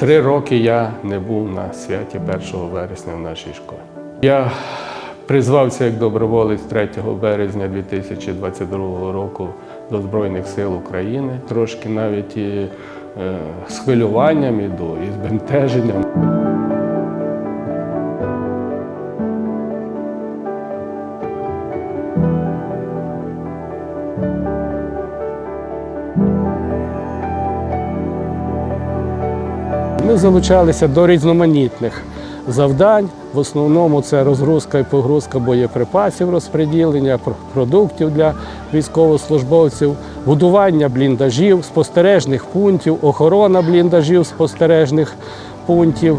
Три роки я не був на святі 1 вересня в нашій школі. Я призвався як доброволець 3 березня 2022 року до Збройних сил України. Трошки навіть і е, з хвилюванням іду, і з бентеженням. Ми залучалися до різноманітних завдань. В основному це розгрузка і погрузка боєприпасів, розподілення продуктів для військовослужбовців, будування бліндажів, спостережних пунктів, охорона бліндажів, спостережних пунктів.